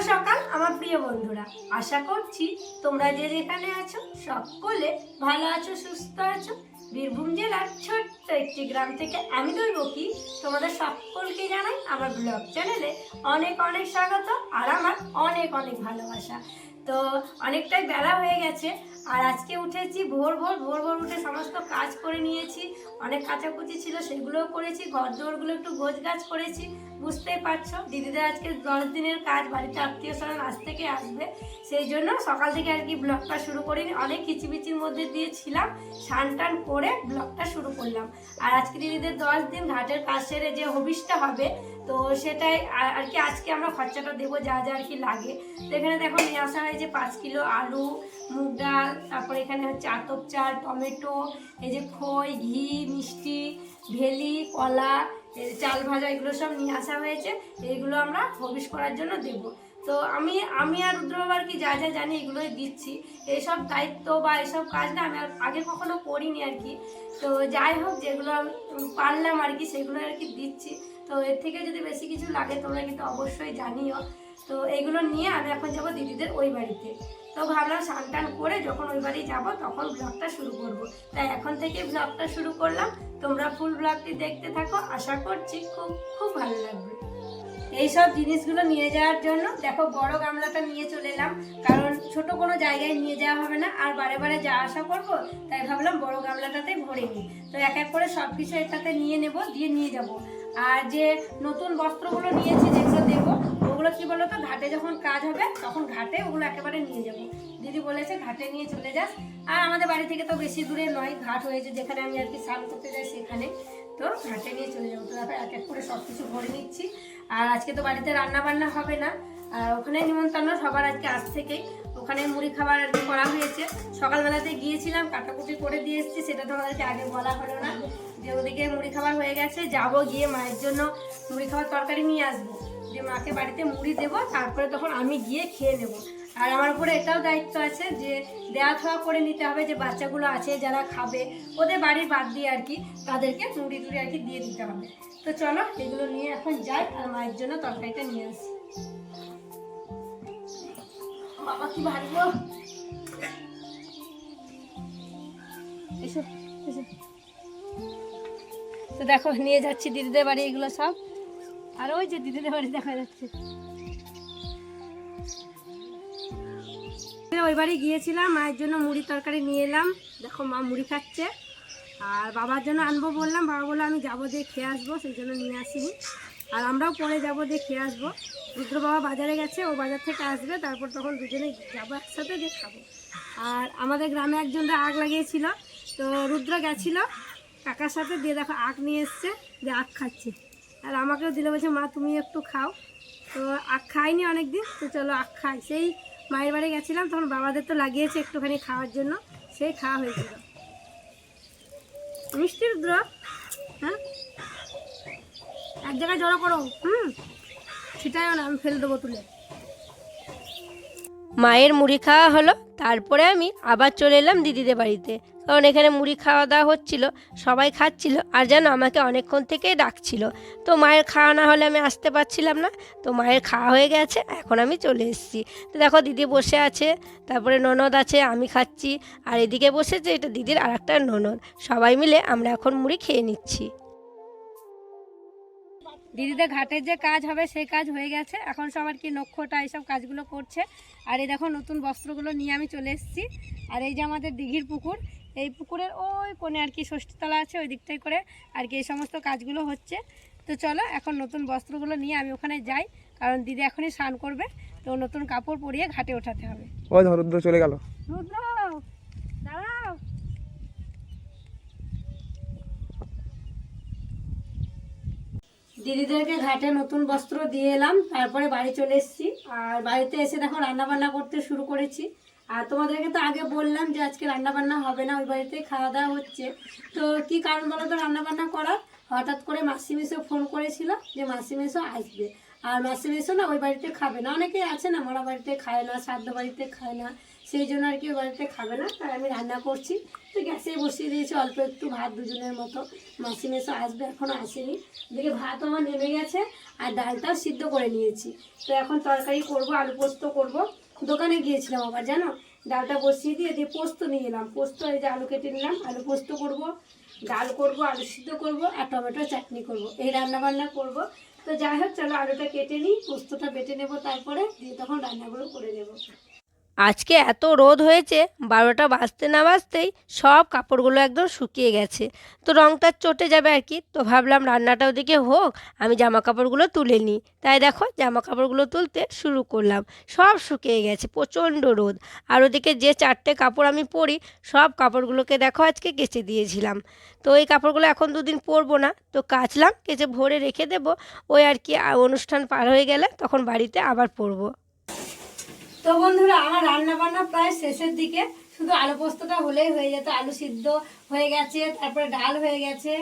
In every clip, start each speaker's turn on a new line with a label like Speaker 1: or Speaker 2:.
Speaker 1: সকাল, আমার প্রিয় বন্ধুরা। আশা করছি তোমরা যে যেখানে আছো, সকলে ভালো আছো, সুস্থ আছো। বীরভূম জেলার ছোট্ট একটি গ্রাম থেকে আমি দৈবকি। তোমাদের সকলকে জানাই আমার ব্লগ চ্যানেলে অনেক অনেক স্বাগত আর আমার অনেক অনেক ভালোবাসা। তো অনেকটাই বেলা হয়ে গেছে। আর আজকে উঠেছি ভোর ভোর ভোর ভোর উঠে সমস্ত কাজ করে নিয়েছি। অনেক কাচাকুচি ছিল, সেগুলোও করেছি। ঘর দোরগুলো একটু গোছ গাছ করেছি। বুঝতেই পারছ, দিদিদের আজকে দশ দিনের কাজ, বাড়িতে আত্মীয় স্বজন আজ থেকে আসবে। সেই জন্য সকাল থেকে আর কি ব্লগটা শুরু করিনি। অনেক কিচিবিচির মধ্যে দিয়ে ছিলাম স্নান টান করে ব্লগটা শুরু করলাম। আর আজকে দিদিদের দশ দিন ঘাটের কাজ সেরে যে হবিষটা হবে তো সেটাই আর কি আজকে আমরা খরচাটা দেবো যা যা আর কি লাগে। তো এখানে দেখো নিয়ে আসা হয়েছে পাঁচ কিলো আলু, মুগ ডাল, তারপরে এখানে হচ্ছে আতপ চাল, টমেটো, এই যে খই, ঘি, মিষ্টি, ভেলি, কলা চাল ভাজা, এগুলো সব নিয়ে আসা হয়েছে। এইগুলো আমরা হবিষ করার জন্য দেব। তো আমি আমি আর রুদ্রবাবু আর কি যা যা জানি এগুলোই দিচ্ছি। এইসব দায়িত্ব বা এসব কাজ না আমি আর আগে কখনো করিনি আর কি। তো যাই হোক, যেগুলো পারলাম আর কি সেগুলো আর কি দিচ্ছি। তো এর থেকে যদি বেশি কিছু লাগে, তোমরা কিন্তু অবশ্যই জানিও। তো এগুলো নিয়ে আমি এখন যাব দিদিদের ওই বাড়িতে। তো ভাবলাম স্নান টান করে যখন ওই বাড়ি যাব, তখন ব্লগটা শুরু করব। তাই এখন থেকে ব্লগটা শুরু করলাম। তোমরা ফুল ব্লগটি দেখতে থাকো। আশা করছি খুব খুব ভালো লাগবে। এইসব জিনিসগুলো নিয়ে যাওয়ার জন্য দেখো, বড় গামলাটা নিয়ে চলে এলাম। কারণ ছোট কোনো জায়গায় নিয়ে যাওয়া হবে না। আর বারে বারে যা আসা করব, তাই ভাবলাম বড় গামলাটাতে ভরে নিই। তো এক এক করে সব কিছু এটাতে নিয়ে নেব, দিয়ে নিয়ে যাব। আর যে নতুন বস্ত্রগুলো নিয়েছি যেগুলো দেবো, ওগুলো কি বলতো, ঘাটে যখন কাজ হবে, তখন ঘাটে ওগুলো একেবারে নিয়ে যাব। দিদি বলেছে, ঘাটে নিয়ে চলে যাস। আর আমাদের বাড়ি থেকে তো বেশি দূরে নয়, ঘাট হয়েছে যেখানে আমি আর কি স্নান করতে যাই সেখানে। তো ঘাটে নিয়ে চলে যাব। তো এক এক করে সব কিছু ভরে নিচ্ছি। আর আজকে তো বাড়িতে রান্না বান্না হবে না। আর ওখানে নিমন্ত্রণ সবার আজকে আজ থেকেই। ওখানে মুড়ি খাবার করা হয়েছে। সকালবেলাতে গিয়েছিলাম, কাটাকুটি করে দিয়ে এসেছি, সেটা তো আমাদেরকে আগে বলা হলো না। যে ওদিকে মুড়ি খাবার হয়ে গেছে, যাব গিয়ে মায়ের জন্য মুড়ি খাবার তরকারি নিয়ে আসব। যে মাকে বাড়িতে মুড়ি দেবো, তারপরে তখন আমি গিয়ে খেয়ে নেব। আর আমার উপরে এটাও দায়িত্ব আছে যে দেওয়া থাওয়া করে নিতে হবে যে বাচ্চাগুলো আছে যারা খাবে, ওদের বাড়ির বাদ দিয়ে আর কি তাদেরকে মুড়ি টুড়ি আর কি দিয়ে দিতে হবে। তো চলো, এগুলো নিয়ে এখন যাই আর মায়ের জন্য তরকারিটা নিয়ে আসি। বাবা, কি গো। এসো এসো। তো দেখো, নিয়ে যাচ্ছি দিদিদের বাড়ি, এগুলো সব। আর ওই যে দিদিদের বাড়ি দেখা যাচ্ছে। ওই বাড়ি গিয়েছিলাম, মায়ের জন্য মুড়ি তরকারি নিয়ে এলাম। দেখো, মা মুড়ি খাচ্ছে। আর বাবার জন্য আনব বললাম, বাবা বলল, আমি যাব দিয়ে খেয়ে আসব, সেই জন্য নিয়ে আসিনি। আর আমরাও পরে যাব দিয়ে খেয়ে আসব। রুদ্র বাবা বাজারে গেছে, ও বাজার থেকে আসবে, তারপর তখন দুজনে যাব একসাথে দিয়ে খাব। আর আমাদের গ্রামে একজনরা আগ লাগিয়েছিল, তো রুদ্র গেছিল। কাকার সাথে দিয়ে দেখো আখ নিয়ে এসছে, দিয়ে আখ খাচ্ছে। আর আমাকেও দিলে, বলছে, মা, তুমি একটু খাও। তো আখ খাইনি অনেক দিন তো চলো আখ খাই। সেই মায়ের বাড়ি গেছিলাম, তখন বাবাদের তো লাগিয়েছে একটুখানি খাওয়ার জন্য, সেই খাওয়া হয়েছিল। মিষ্টির রুদ্র হ্যাঁ? এক জায়গায় জড়ো করো, হুম? সেটাইও না, আমি ফেলে দেবো তুলে।
Speaker 2: মায়ের মুড়ি খাওয়া হলো, তারপরে আমি আবার চলে এলাম দিদিদের বাড়িতে। কারণ এখানে মুড়ি খাওয়া দাওয়া হচ্ছিল, সবাই খাচ্ছিল, আর যেন আমাকে অনেকক্ষণ থেকেই ডাকছিল। তো মায়ের খাওয়া না হলে আমি আসতে পারছিলাম না, তো মায়ের খাওয়া হয়ে গেছে, এখন আমি চলে এসেছি। তো দেখো দিদি বসে আছে, তারপরে ননদ আছে, আমি খাচ্ছি, আর এদিকে বসেছে, এটা দিদির আর একটা ননদ। সবাই মিলে আমরা এখন মুড়ি খেয়ে নিচ্ছি।
Speaker 1: দিদিদের ঘাটের যে কাজ হবে সেই কাজ হয়ে গেছে। এখন সবার কি নক্ষটা এইসব কাজগুলো করছে। আর এই দেখো নতুন বস্ত্রগুলো নিয়ে আমি চলে এসেছি। আর এই যে আমাদের দিঘির পুকুর এই পুকুরের ওই কোণে আর কি ষষ্ঠীতলা আছে ওই দিকটাই করে আর কি এই সমস্ত কাজগুলো হচ্ছে। তো চলো এখন নতুন বস্ত্রগুলো নিয়ে আমি ওখানে যাই কারণ দিদি এখনই স্নান করবে। তো নতুন কাপড় পরিয়ে ঘাটে ওঠাতে হবে।
Speaker 3: ওই ধর রুদ্র চলে গেল।
Speaker 1: রুদ্র! দিদিদেরকে ঘাটে নতুন বস্ত্র দিয়ে এলাম, তারপরে বাড়ি চলে এসেছি। আর বাড়িতে এসে দেখো রান্নাবান্না করতে শুরু করেছি। আর তোমাদেরকে তো আগে বললাম যে আজকে রান্নাবান্না হবে না, ওই বাড়িতে খাওয়া দাওয়া হচ্ছে। তো কি কারণ বলো তো রান্নাবান্না করার হঠাৎ করে মাসি মেসো ফোন করেছিল যে মাসি মেসো আসবে। আর মাসি মেশো না ওই বাড়িতে খাবে না। অনেকেই আছে না, মরা বাড়িতে খায় না, শ্রাদ্ধ বাড়িতে খায় না। সেই জন্য আর কি বাড়িতে খাবে না, তাই আমি রান্না করছি। তো গ্যাসে বসিয়ে দিয়েছি, অল্প একটু ভাত দুজনের মতো। মাসি মেশো আসবে এখনও আসেনি। দেখে ভাত আমার নেমে গেছে, আর ডালটাও সিদ্ধ করে নিয়েছি। তো এখন তরকারি করব, আলু পোস্ত করব। দোকানে গিয়েছিলাম আবার, জানো? ডালটা বসিয়ে দিয়ে দিয়ে পোস্ত নিয়ে এলাম। পোস্ত, এই যে আলু কেটে নিলাম, আলু পোস্ত করব, ডাল করব, আলু সিদ্ধ করব, আর টমেটো চাটনি করব। এই রান্না বান্না করব। তো যাই হোক, চলো আলুটা কেটে নিই, পোস্তটা বেটে নেব, তারপরে দিয়ে তখন রান্নাগুলো করে নেব।
Speaker 2: আজকে এত রোদ হয়েছে, বারোটা বাজতে না বাজতেই সব কাপড়গুলো একদম শুকিয়ে গেছে। তো রংটা চটে যাবে আর কি, তো ভাবলাম রান্নাটা ওদিকে হোক, আমি জামা কাপড়গুলো তুলে নিই। তাই দেখো জামা কাপড়গুলো তুলতে শুরু করলাম, সব শুকিয়ে গেছে, প্রচণ্ড রোদ। আর ওদিকে যে চারটে কাপড় আমি পরি, সব কাপড়গুলোকে দেখো আজকে কেচে দিয়েছিলাম। তো এই কাপড়গুলো এখন দুদিন পরবো না, তো কাচলাম, কেচে ভরে রেখে দেবো, ওই আর কি অনুষ্ঠান পার হয়ে গেলে তখন বাড়িতে আবার পরবো।
Speaker 1: তো বন্ধুরা, আমার রান্না বান্না প্রায় শেষের দিকে। শুধু আলু পোস্তটা হলেই হয়ে যেত। আলু সিদ্ধ হয়ে গেছে, তারপরে ডাল হয়ে গেছে।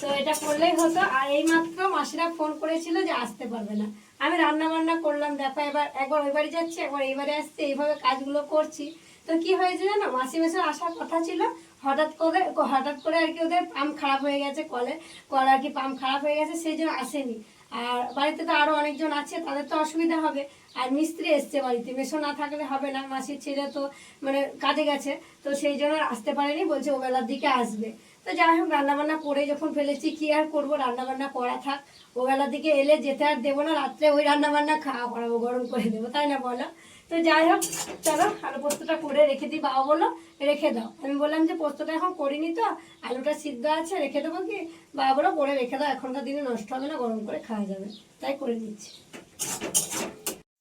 Speaker 1: তো এটা করলেই হতো। আর এইমাত্র মাসিরা ফোন করেছিল যে আসতে পারবে না। আমি রান্না বান্না করলাম। দেখো, এবার একবার ওই বাড়ি যাচ্ছি, একবার এই বাড়ি আসছি, এইভাবে কাজগুলো করছি। তো কি হয়েছে জানো? মাসি মেসের আসার কথা ছিল। হঠাৎ করে হঠাৎ করে আর কি ওদের পাম্প খারাপ হয়ে গেছে কলে। কল আর কি পাম্প খারাপ হয়ে গেছে, সেই জন্য আসেনি। আর বাড়িতে তো আরও অনেকজন আছে, তাদের তো অসুবিধা হবে। আর মিস্ত্রি এসছে বাড়িতে মেশো না থাকলে হবে না, মাসির ছেলে তো মানে কাজে গেছে, তো সেই জন্য আসতে পারেনি, বলছে ও বেলার দিকে আসবে। তো যাই হোক, রান্নাবান্না করে যখন ফেলেছি, কি আর করব, রান্নাবান্না করা থাক। ও বেলার দিকে এলে যেতে আর দেবো না, রাত্রে ওই রান্নাবান্না খাওয়া করাবো, গরম করে দেবো, তাই না বলো? তো যাই হোক, চলো আলু পোস্তটা করে রেখে দিই, বাবা বলো রেখে দাও। আমি বললাম যে, পোস্তটা এখন করিনি তো, আলুটা সিদ্ধ আছে, রেখে দেবো কি? বাবা বলো করে রেখে দাও, এখনকার দিনে নষ্ট হবে না, গরম করে খাওয়া যাবে। তাই করে দিচ্ছি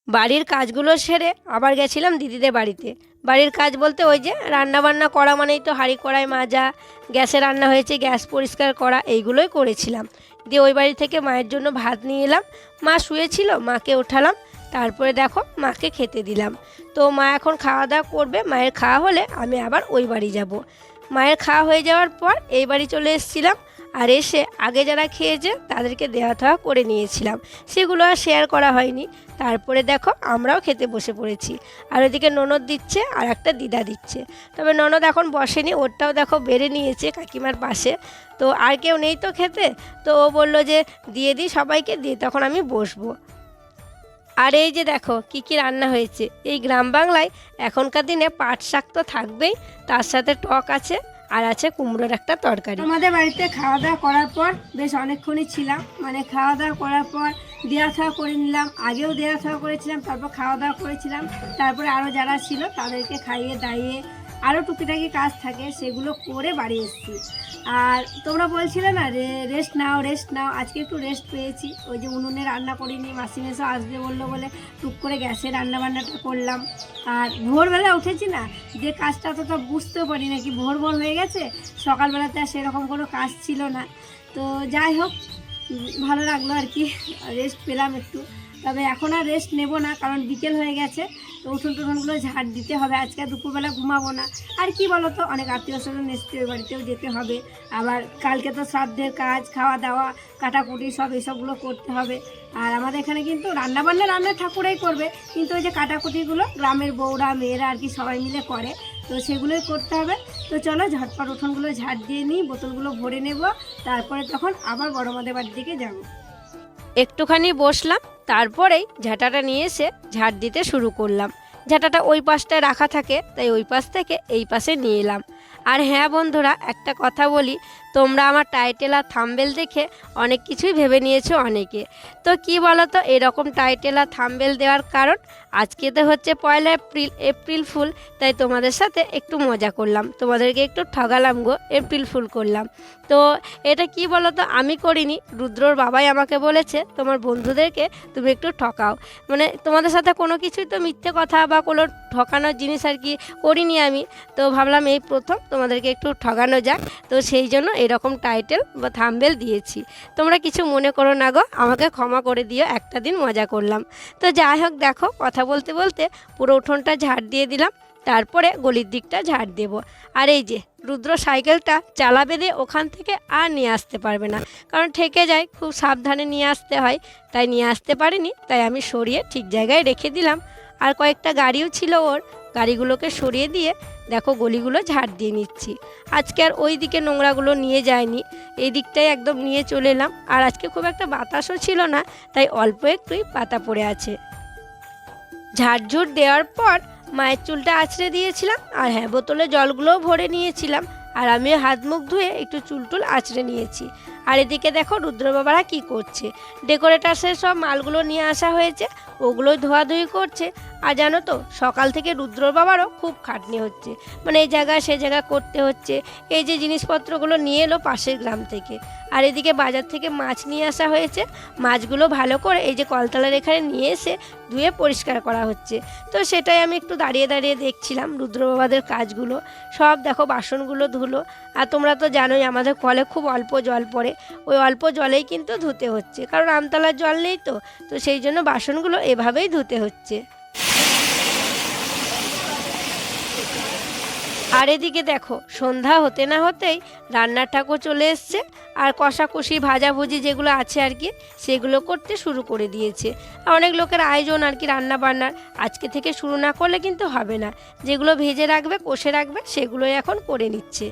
Speaker 2: বাড়ির কাজগুলো সেরে আবার গেছিলাম দিদিদের বাড়িতে। বাড়ির কাজ বলতে ওই যে রান্না বান্না করা মানেই তো হাঁড়ি কড়াই মাজা, গ্যাসে রান্না হয়েছে, গ্যাস পরিষ্কার করা, এইগুলোই করেছিলাম। দিয়ে ওই বাড়ি থেকে মায়ের জন্য ভাত নিয়ে এলাম। মা শুয়েছিল, মাকে ওঠালাম তারপরে দেখো মাকে খেতে দিলাম। তো মা এখন খাওয়া দাওয়া করবে, মায়ের খাওয়া হলে আমি আবার ওই বাড়ি যাব। মায়ের খাওয়া হয়ে যাওয়ার পর এই বাড়ি চলে এসেছিলাম আর এসে আগে যারা খেয়েছে তাদেরকে দেওয়া থাওয়া করে নিয়েছিলাম। সেগুলো আর শেয়ার করা হয়নি। তারপরে দেখো আমরাও খেতে বসে পড়েছি। আর ওদিকে ননদ দিচ্ছে আর একটা দিদা দিচ্ছে। তবে ননদ এখন বসেনি, ওরটাও দেখো বেড়ে নিয়েছে কাকিমার পাশে। তো আর কেউ নেই তো খেতে? তো ও বলল যে, দিয়ে দিই সবাইকে, দিয়ে তখন আমি বসবো। আর এই যে দেখো, কি কি রান্না হয়েছে। এই গ্রাম বাংলায় এখনকার দিনে পাট শাক তো থাকবেই, তার সাথে টক আছে, আর আছে কুমড়োর একটা তরকারি।
Speaker 1: আমাদের বাড়িতে খাওয়া দাওয়া করার পর বেশ অনেকক্ষণই ছিলাম। মানে খাওয়া দাওয়া করার পর দেওয়া খাওয়া করে নিলাম, আগেও দেওয়া খাওয়া করেছিলাম, তারপর খাওয়া দাওয়া করেছিলাম। তারপরে আরও যারা ছিল তাদেরকে খাইয়ে দাইয়ে আরও টুকিটাকি কাজ থাকে, সেগুলো করে বাড়ি এসেছি। আর তোমরা বলছিলে না রে রেস্ট নাও রেস্ট নাও, আজকে একটু রেস্ট পেয়েছি। ওই যে উনুনে রান্না করিনি, মাসি মেসো আসবে বলল বলে টুক করে গ্যাসে রান্না বান্নাটা করলাম। আর ভোরবেলা উঠেছি না, যে কাজটা তো তো বুঝতেও পারি না কি ভোর ভোর হয়ে গেছে, সকালবেলাতে আর সেরকম কোনো কাজ ছিল না। তো যাই হোক, ভালো লাগল আর কি রেস্ট পেলাম একটু। তবে এখন আর রেস্ট নেব না, কারণ বিকেল হয়ে গেছে, তো উঠোন টুঠোনগুলো ঝাড় দিতে হবে। আজকে দুপুরবেলা ঘুমাবো না। আর কি বলো তো অনেক আত্মীয় স্বজন এসছে ওই বাড়িতেও যেতে হবে। আবার কালকে তো শ্রাদ্ধের কাজ খাওয়া দাওয়া কাটাকুটি, সব এসবগুলো করতে হবে। আর আমাদের এখানে কিন্তু রান্নাবান্না রান্না ঠাকুরাই করবে, কিন্তু ওই যে কাটাকুটিগুলো গ্রামের বউরা, মেয়েরা আর কি সবাই মিলে করে, তো সেগুলোই করতে হবে। তো চলো ঝটপট উঠোনগুলো ঝাড় দিয়ে নিই, বোতলগুলো ভরে নেব, তারপরে তখন আবার বড় মাদের বাড়ির দিকে যাব।
Speaker 2: একটুখানি বসলাম, তারপরেই ঝাঁটাটা নিয়ে এসে ঝাঁট দিতে শুরু করলাম। ঝাঁটাটা ওই পাশটায় রাখা থাকে, তাই ওই পাশ থেকে এই পাশে নিয়ে এলাম। আর হ্যাঁ বন্ধুরা, একটা কথা বলি তোমরা আমার টাইটেল আর থাম্বেল দেখে অনেক কিছুই ভেবে নিয়েছো অনেকে। তো কি বলো তো এরকম টাইটেল আর থাম্বেল দেওয়ার কারণ আজকে তো হচ্ছে পয়লা এপ্রিল এপ্রিল ফুল, তাই তোমাদের সাথে একটু মজা করলাম। তোমাদেরকে একটু ঠগালাম গো, এপ্রিল ফুল করলাম। তো এটা কি বলো তো আমি করিনি, রুদ্রর বাবাই আমাকে বলেছে, তোমার বন্ধুদেরকে তুমি একটু ঠকাও। মানে তোমাদের সাথে কোনো কিছুই তো মিথ্যে কথা বা কোনো ঠকানোর জিনিস আর কি করিনি আমি। তো ভাবলাম এই প্রথম তোমাদেরকে একটু ঠগানো যাক। তো সেই জন্য এরকম টাইটেল বা থাম্বেল দিয়েছি। তোমরা কিছু মনে করো না গো, আমাকে ক্ষমা করে দিও, একটা দিন মজা করলাম। তো যাই হোক দেখো, কথা বলতে বলতে পুরো উঠোনটা ঝাড় দিয়ে দিলাম, তারপরে গলির দিকটা ঝাড় দেব। আর এই যে, রুদ্র সাইকেলটা চালাবে দিয়ে ওখান থেকে আর নিয়ে আসতে পারবে না। কারণ ঠেকে যায়, খুব সাবধানে নিয়ে আসতে হয়। তাই নিয়ে আসতে পারিনি, তাই আমি সরিয়ে ঠিক জায়গায় রেখে দিলাম। আর কয়েকটা গাড়িও ছিল ওর গাড়িগুলোকে সরিয়ে দিয়ে দেখো গলিগুলো ঝাড় দিয়ে নিচ্ছি। আজকে আর ওই দিকে নোংরাগুলো নিয়ে যায়নি। এই দিকটাই একদম নিয়ে চলে এলাম। আর আজকে খুব একটা বাতাসও ছিল না, তাই অল্প একটুই পাতা পড়ে আছে। ঝাড়ঝুড় দেওয়ার পর মায়ের চুলটা আছড়ে দিয়েছিলাম আর হ্যাঁ বোতলে জলগুলোও ভরে নিয়েছিলাম। আর আমিও হাত মুখ ধুয়ে একটু চুল টুল আছড়ে নিয়েছি। আর এদিকে দেখো রুদ্র বাবারা কী করছে। ডেকোরেটার্সের সব মালগুলো নিয়ে আসা হয়েছে। ওগুলোই ধোয়াধুয়ি করছে। আর জানো তো, সকাল থেকে রুদ্র বাবারও খুব খাটনি হচ্ছে। মানে এই জায়গায় সে জায়গা করতে হচ্ছে। এই যে জিনিসপত্রগুলো নিয়ে এলো পাশের গ্রাম থেকে। আর এদিকে বাজার থেকে মাছ নিয়ে আসা হয়েছে। মাছগুলো ভালো করে এই যে কলতলার এখানে নিয়ে এসে ধুয়ে পরিষ্কার করা হচ্ছে। তো সেটাই আমি একটু দাঁড়িয়ে দাঁড়িয়ে দেখছিলাম রুদ্র বাবাদের কাজগুলো। সব দেখো বাসনগুলো ধুলো। আর তোমরা তো জানোই আমাদের কলে খুব অল্প জল পড়ে। ওই অল্প জলেই কিন্তু ধুতে হচ্ছে। কারণ আমতলার জল নেই তো। তো সেই জন্য বাসনগুলো এভাবেই ধুতে হচ্ছে। আর এদিকে দেখো, সন্ধ্যা হতে না হতেই রান্নার ঠাকুর চলে এসছে আর কষাকষি, ভাজাভুজি যেগুলো আছে আর কি, সেগুলো করতে শুরু করে দিয়েছে। অনেক লোকের আয়োজন আর কি রান্না বান্নার আজকে থেকে শুরু না করলে কিন্তু হবে না। যেগুলো ভেজে রাখবে, কষে রাখবে, সেগুলোই এখন করে নিচ্ছে।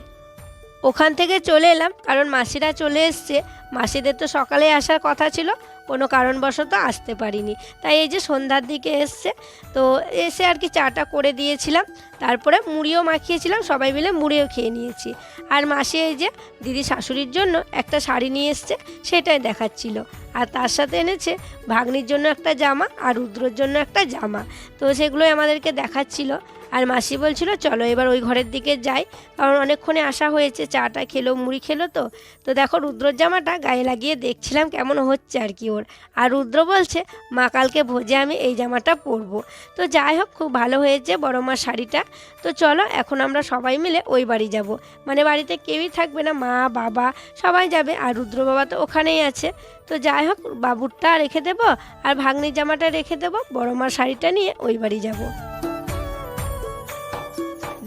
Speaker 2: ওখান থেকে চলে এলাম, কারণ মাসিরা চলে এসছে। মাসিদের তো সকালে আসার কথা ছিল। কোনো কারণবশত আসতে পারিনি। তাই এই যে সন্ধ্যার দিকে এসছে, তো এসে আর কি চাটা করে দিয়েছিলাম। তারপরে মুড়িও মাখিয়েছিলাম, সবাই মিলে মুড়িও খেয়ে নিয়েছি। আর মাসি এই যে দিদি শাশুড়ির জন্য একটা শাড়ি নিয়ে এসছে, সেটাই দেখাচ্ছিল। আর তার সাথে এনেছে ভাগ্নির জন্য একটা জামা আর রুদ্রর জন্য একটা জামা। তো সেগুলোই আমাদেরকে দেখাচ্ছিল। আর মাসি বলছিল, চলো এবার ওই ঘরের দিকে যাই। কারণ অনেকক্ষণে আসা হয়েছে, চাটা খেলো, মুড়ি খেলো তো। তো দেখো রুদ্রর জামাটা গায়ে লাগিয়ে দেখছিলাম কেমন হচ্ছে আর কি ওর। আর রুদ্র বলছে, মা, কালকে ভোজে আমি এই জামাটা পরবো। তো যাই হোক, খুব ভালো হয়েছে বড় মার শাড়িটা। তো চলো, এখন আমরা সবাই মিলে ওই বাড়ি যাব। মানে বাড়িতে কেউই থাকবে না, মা, বাবা, সবাই যাবে, আর রুদ্র বাবা তো ওখানেই আছে। তো যাই হোক, বাবুরটা রেখে দেবো, আর ভাগ্নির জামাটা রেখে দেবো, বড় মার শাড়িটা নিয়ে ওই বাড়ি যাব।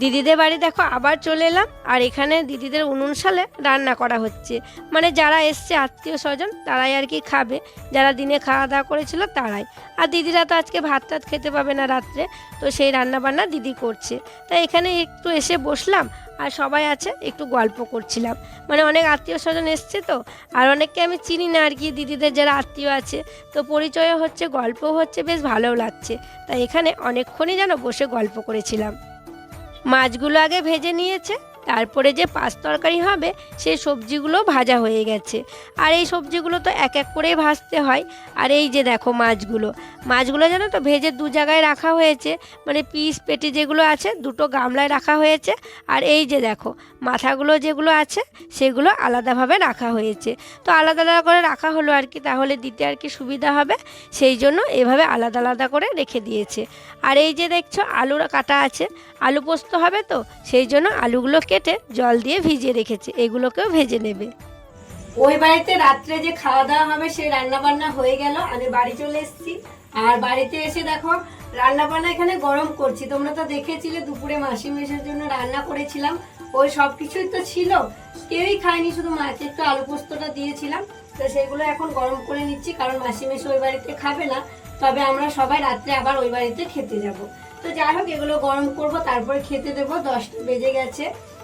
Speaker 2: দিদিদের বাড়ি দেখো, আবার চলে এলাম। আর এখানে দিদিদের উনুন সালে রান্না করা হচ্ছে। মানে যারা এসছে আত্মীয় স্বজন, তারাই আর কি খাবে। যারা দিনে খাওয়া দাওয়া করেছিল, তারাই। আর দিদিরা তো আজকে ভাত টাত খেতে পাবে না রাত্রে, তো সেই রান্না বান্না দিদি করছে। তাই এখানে একটু এসে বসলাম, আর সবাই আছে, একটু গল্প করছিলাম। মানে অনেক আত্মীয় স্বজন এসছে তো, আর অনেককে আমি চিনি না আর কি, দিদিদের যারা আত্মীয় আছে। তো পরিচয়ও হচ্ছে, গল্পও হচ্ছে, বেশ ভালোও লাগছে। তাই এখানে অনেকক্ষণই যেন বসে গল্প করেছিলাম। মাছগুলো আগে ভেজে নিয়েছে। তারপরে যে পাঁচ তরকারি হবে সেই সবজিগুলো ভাজা হয়ে গেছে। আর এই সবজিগুলো তো এক এক করেই ভাজতে হয়। আর এই যে দেখো মাছগুলো মাছগুলো জানো তো ভেজে দু জায়গায় রাখা হয়েছে। মানে পিস পেটি যেগুলো আছে, দুটো গামলায় রাখা হয়েছে। আর এই যে দেখো, মাথাগুলো যেগুলো আছে, সেগুলো আলাদাভাবে রাখা হয়েছে। তো আলাদা আলাদা করে রাখা হলো আর কি, তাহলে দিতে আর কি সুবিধা হবে। সেই জন্য এভাবে আলাদা আলাদা করে রেখে দিয়েছে। আর এই যে দেখছ আলু কাটা আছে। আলু পোস্ত হবে তো, সেই জন্য আলুগুলো কেটে জল দিয়ে ভিজিয়ে রেখেছে, এগুলোকেও ভেজে নেবে।
Speaker 1: ওই বাড়িতে রাত্রে যে খাওয়া দাওয়া হবে, সেই রান্না বান্না হয়ে গেল, আমি বাড়ি চলে এসেছি। আর বাড়িতে এসে দেখো রান্না বান্না এখানে গরম করছি। তোমরা তো দেখেছিলে, দুপুরে মাসি মেশের জন্য রান্না করেছিলাম। ওই সব কিছুই তো ছিল, কেউই খায়নি, শুধু মাকে একটু আলু পোস্তটা দিয়েছিলাম। তো সেগুলো এখন গরম করে নিচ্ছি, কারণ মাসি মেশে ওই বাড়িতে খাবে না। তবে আমরা সবাই রাত্রে আবার ওই বাড়িতে খেতে যাব। তো যাই হোক, এগুলো গরম করব, তারপরে খেতে দেবো, দশটা বেজে গেছে।